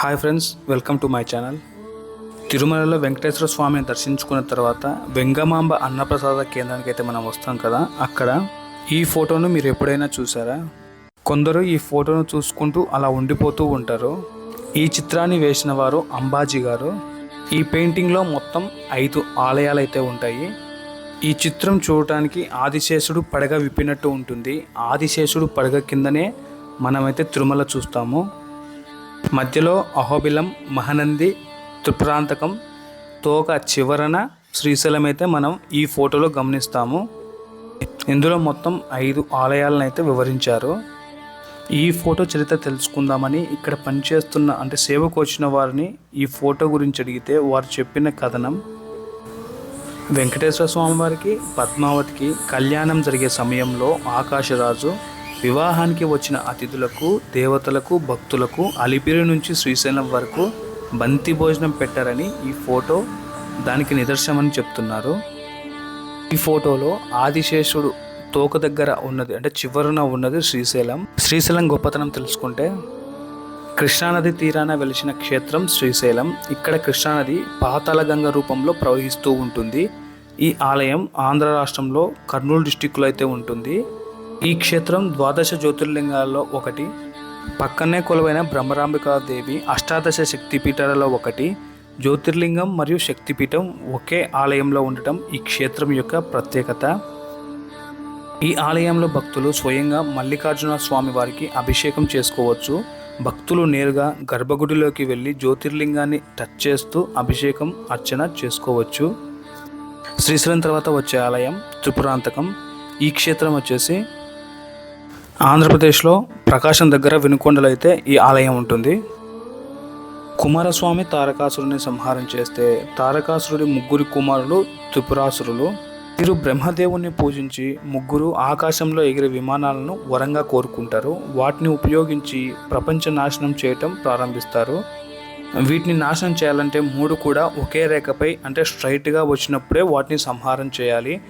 Hi friends welcome to my channel తిరుమలలో వెంకటేశ్వర స్వామిని దర్శించుకున్న తర్వాత వెంగమాంబ అన్నప్రసాద కేంద్రానికి అయితే మనం వస్తాం కదా అక్కడ ఈ ఫోటోను మీరు ఎప్పుడైనా చూసారా? కొందరు ఈ ఫోటోను చూసుకుంటూ అలా ఉండిపోతూ ఉంటారు. ఈ చిత్రాన్ని వేసిన వారు అంబాజీ గారు. ఈ పెయింటింగ్లో మొత్తం ఐదు ఆలయాలు అయితే ఉంటాయి. ఈ చిత్రం చూడటానికి ఆదిశేషుడు పడగ విప్పినట్టు ఉంటుంది. ఆదిశేషుడు పడగ కిందనే మనమైతే తిరుమల చూస్తాము. మధ్యలో అహోబిలం మహనంది త్రిపురాంతకం తోక చివరన శ్రీశైలం అయితే మనం ఈ ఫోటోలో గమనిస్తాము. ఇందులో మొత్తం ఐదు ఆలయాలను అయితే వివరించారు. ఈ ఫోటో చరిత్ర తెలుసుకుందామని ఇక్కడ పనిచేస్తున్న అంటే సేవకు వచ్చిన వారిని ఈ ఫోటో గురించి అడిగితే వారు చెప్పిన కథనం. వెంకటేశ్వర స్వామివారికి పద్మావతికి కళ్యాణం జరిగే సమయంలో ఆకాశరాజు వివాహానికి వచ్చిన అతిథులకు దేవతలకు భక్తులకు అలిపిరి నుంచి శ్రీశైలం వరకు బంతి భోజనం పెట్టారని ఈ ఫోటో దానికి నిదర్శనమని చెప్తున్నారు. ఈ ఫోటోలో ఆదిశేషుడు తోక దగ్గర ఉన్నది అంటే చివరన ఉన్నది శ్రీశైలం. శ్రీశైలం గొప్పతనం తెలుసుకుంటే కృష్ణానది తీరాన వెలిసిన క్షేత్రం శ్రీశైలం. ఇక్కడ కృష్ణానది పాతాళగంగ రూపంలో ప్రవహిస్తూ ఉంటుంది. ఈ ఆలయం ఆంధ్ర రాష్ట్రంలో కర్నూలు డిస్టిక్లో అయితే ఉంటుంది. ఈ క్షేత్రం ద్వాదశ జ్యోతిర్లింగాల్లో ఒకటి పక్కనే కొలువైన బ్రహ్మరాంబికాదేవి అష్టాదశ శక్తిపీఠాలలో ఒకటి జ్యోతిర్లింగం మరియు శక్తిపీఠం ఒకే ఆలయంలో ఉండటం ఈ క్షేత్రం యొక్క ప్రత్యేకత. ఈ ఆలయంలో భక్తులు స్వయంగా మల్లికార్జున స్వామి వారికి అభిషేకం చేసుకోవచ్చు. భక్తులు నేరుగా గర్భగుడిలోకి వెళ్ళి జ్యోతిర్లింగాన్ని టచ్ చేస్తూ అభిషేకం అర్చన చేసుకోవచ్చు. శ్రీశైలం తర్వాత వచ్చే ఆలయం త్రిపురాంతకం. ఈ క్షేత్రం వచ్చేసి ఆంధ్రప్రదేశ్లో ప్రకాశం దగ్గర వినుకొండలో అయితే ఈ ఆలయం ఉంటుంది. కుమారస్వామి తారకాసురుని సంహారం చేస్తే తారకాసురుడి ముగ్గురి కుమారులు త్రిపురాసురులు. వీరు బ్రహ్మదేవుణ్ణి పూజించి ముగ్గురు ఆకాశంలో ఎగిరే విమానాలను వరంగా కోరుకుంటారు. వాటిని ఉపయోగించి ప్రపంచ నాశనం చేయటం ప్రారంభిస్తారు. వీటిని నాశనం చేయాలంటే మూడు కూడా ఒకే రేఖపై అంటే స్ట్రైట్గా వచ్చినప్పుడే వాటిని సంహారం చేయాలి.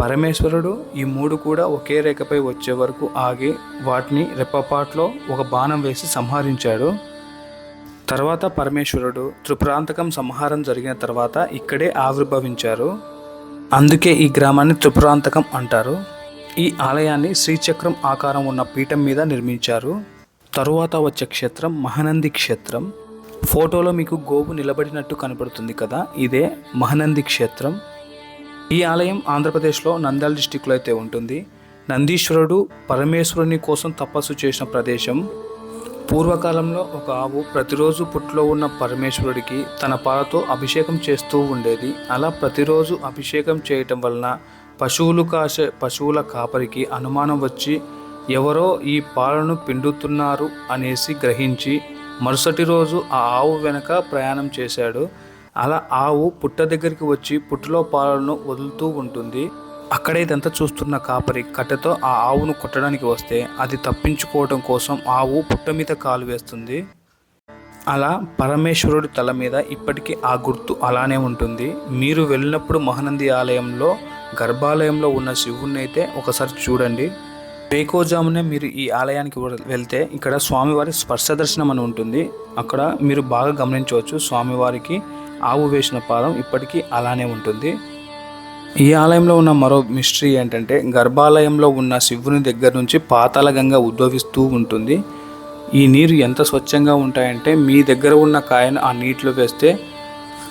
పరమేశ్వరుడు ఈ మూడు కూడా ఒకే రేఖపై వచ్చే వరకు ఆగి వాటిని రెప్పపాట్లో ఒక బాణం వేసి సంహరించాడు. తర్వాత పరమేశ్వరుడు త్రిపురాంతకం సంహారం జరిగిన తర్వాత ఇక్కడే ఆవిర్భవించారు. అందుకే ఈ గ్రామాన్ని త్రిపురాంతకం అంటారు. ఈ ఆలయాన్ని శ్రీచక్రం ఆకారం ఉన్న పీఠం మీద నిర్మించారు. తరువాత వచ్చే క్షేత్రం మహానంది క్షేత్రం. ఫోటోలో మీకు గోవు నిలబడినట్టు కనపడుతుంది కదా ఇదే మహానంది క్షేత్రం. ఈ ఆలయం ఆంధ్రప్రదేశ్లో నంద్యాల డిస్టిక్లో అయితే ఉంటుంది. నందీశ్వరుడు పరమేశ్వరుని కోసం తపస్సు చేసిన ప్రదేశం. పూర్వకాలంలో ఒక ఆవు ప్రతిరోజు పుట్లో ఉన్న పరమేశ్వరుడికి తన పాలతో అభిషేకం చేస్తూ ఉండేది. అలా ప్రతిరోజు అభిషేకం చేయటం వలన పశువులు కాసే పశువుల కాపరికి అనుమానం వచ్చి ఎవరో ఈ పాలను పిండుతున్నారు అనేసి గ్రహించి మరుసటి రోజు ఆ ఆవు వెనక ప్రయాణం చేశాడు. అలా ఆవు పుట్ట దగ్గరికి వచ్చి పుట్టలో పాలను వదులుతూ ఉంటుంది. అక్కడే ఇదంతా చూస్తున్న కాపరి కట్టెతో ఆ ఆవును కొట్టడానికి వస్తే అది తప్పించుకోవడం కోసం ఆవు పుట్ట మీద కాలు వేస్తుంది. అలా పరమేశ్వరుడి తల మీద ఇప్పటికీ ఆ గుర్తు అలానే ఉంటుంది. మీరు వెళ్ళినప్పుడు మహానంది ఆలయంలో గర్భాలయంలో ఉన్న శివుణ్ణి అయితే ఒకసారి చూడండి. వేకోజామునే మీరు ఈ ఆలయానికి వెళ్తే ఇక్కడ స్వామివారి స్పర్శ దర్శనం అని ఉంటుంది. అక్కడ మీరు బాగా గమనించవచ్చు స్వామివారికి ఆవు వేసిన పాదం ఇప్పటికీ అలానే ఉంటుంది. ఈ ఆలయంలో ఉన్న మరో మిస్టరీ ఏంటంటే గర్భాలయంలో ఉన్న శివుని దగ్గర నుంచి పాతాళగంగా ఉద్భవిస్తూ ఉంటుంది. ఈ నీరు ఎంత స్వచ్ఛంగా ఉంటాయంటే మీ దగ్గర ఉన్న కాయను ఆ నీటిలో వేస్తే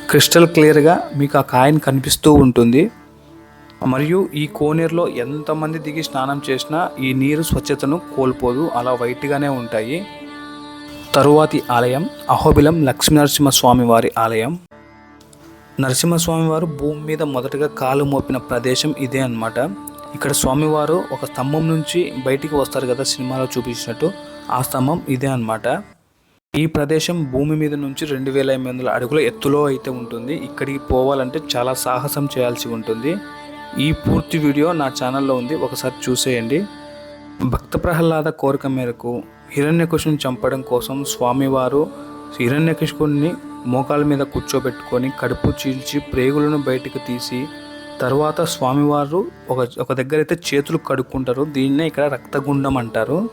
క్రిస్టల్ క్లియర్గా మీకు ఆ కాయను కనిపిస్తూ ఉంటుంది. మరియు ఈ కోనేరులో ఎంతమంది దిగి స్నానం చేసినా ఈ నీరు స్వచ్ఛతను కోల్పోదు అలా వైట్గానే ఉంటాయి. తరువాతి ఆలయం అహోబిలం లక్ష్మీనరసింహస్వామి వారి ఆలయం. నరసింహస్వామి వారు భూమి మీద మొదటగా కాలు మోపిన ప్రదేశం ఇదే అనమాట ఇక్కడ స్వామివారు ఒక స్తంభం నుంచి బయటికి వస్తారు కదా సినిమాలో చూపించినట్టు. ఆ స్తంభం ఇదే అన్నమాట. ఈ ప్రదేశం భూమి మీద నుంచి రెండు వేల ఎనిమిది వందల అడుగుల ఎత్తులో అయితే ఉంటుంది. ఇక్కడికి పోవాలంటే చాలా సాహసం చేయాల్సి ఉంటుంది. ఈ పూర్తి వీడియో నా ఛానల్లో ఉంది. ఒకసారి చూసేయండి. భక్త ప్రహ్లాద కోరిక మేరకు హిరణ్యకుశుని చంపడం కోసం స్వామివారు హిరణ్యకశిపుణ్ణి మోకాల మీద కూర్చోబెట్టుకొని కడుపు చీల్చి ప్రేగులను బయటకు తీసి తర్వాత స్వామివారు ఒక ఒక దగ్గర అయితే చేతులు కడుక్కుంటారు. దీన్నే ఇక్కడ రక్తగుండం అంటారు.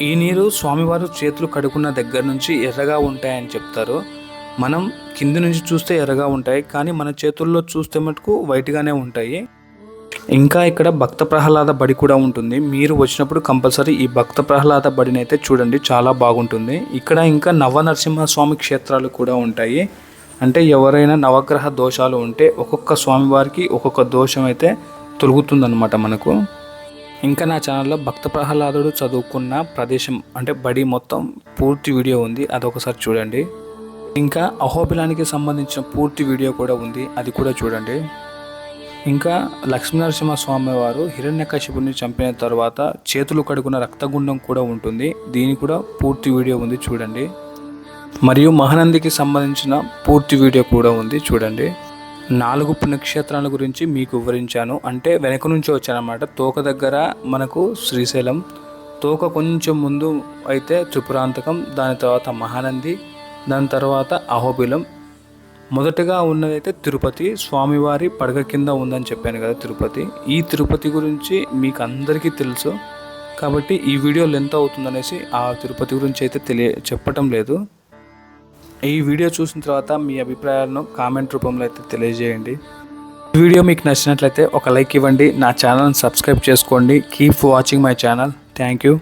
ఈ నీరు స్వామివారు చేతులు కడుక్కున్న దగ్గర నుంచి ఎర్రగా ఉంటాయని చెప్తారు. మనం కింది నుంచి చూస్తే ఎర్రగా ఉంటాయి కానీ మన చేతుల్లో చూస్తే మటుకు వైట్గానే ఉంటాయి. ఇంకా ఇక్కడ భక్త ప్రహ్లాద బడి కూడా ఉంటుంది. మీరు వచ్చినప్పుడు కంపల్సరీ ఈ భక్త ప్రహ్లాద బడిని అయితే చూడండి. చాలా బాగుంటుంది. ఇక్కడ ఇంకా నవనరసింహస్వామి క్షేత్రాలు కూడా ఉంటాయి. అంటే ఎవరైనా నవగ్రహ దోషాలు ఉంటే ఒక్కొక్క స్వామివారికి ఒక్కొక్క దోషం అయితే తొలుగుతుందన్నమాట మనకు. ఇంకా నా ఛానల్లో భక్త ప్రహ్లాదుడు చదువుకున్న ప్రదేశం అంటే బడి మొత్తం పూర్తి వీడియో ఉంది. అదొకసారి చూడండి. ఇంకా అహోబిలానికి సంబంధించిన పూర్తి వీడియో కూడా ఉంది. అది కూడా చూడండి. ఇంకా లక్ష్మీనరసింహ స్వామి వారు హిరణ్యకశిపుని చంపిన తర్వాత చేతులు కడుకున్న రక్తగుండం కూడా ఉంటుంది. దీని కూడా పూర్తి వీడియో ఉంది చూడండి. మరియు మహానందికి సంబంధించిన పూర్తి వీడియో కూడా ఉంది చూడండి. నాలుగు పుణ్యక్షేత్రాల గురించి మీకు వివరించాను. అంటే వెనక నుంచి వచ్చానమాట తోక దగ్గర మనకు శ్రీశైలం తోక కొంచెం ముందు అయితే త్రిపురాంతకం దాని తర్వాత మహానంది దాని తర్వాత అహోబిలం మొదటగా ఉన్నదైతే తిరుపతి. స్వామివారి పడగ కింద ఉందని చెప్పాను కదా తిరుపతి. ఈ తిరుపతి గురించి మీకు అందరికీ తెలుసు. కాబట్టి ఈ వీడియో లెంత్ అవుతుందనేసి ఆ తిరుపతి గురించి అయితే తెలియ చెప్పటం లేదు. ఈ వీడియో చూసిన తర్వాత మీ అభిప్రాయాలను కామెంట్ రూపంలో అయితే తెలియజేయండి. ఈ వీడియో మీకు నచ్చినట్లయితే ఒక లైక్ ఇవ్వండి. నా ఛానల్ని సబ్స్క్రైబ్ చేసుకోండి. Keep watching my channel. Thank you.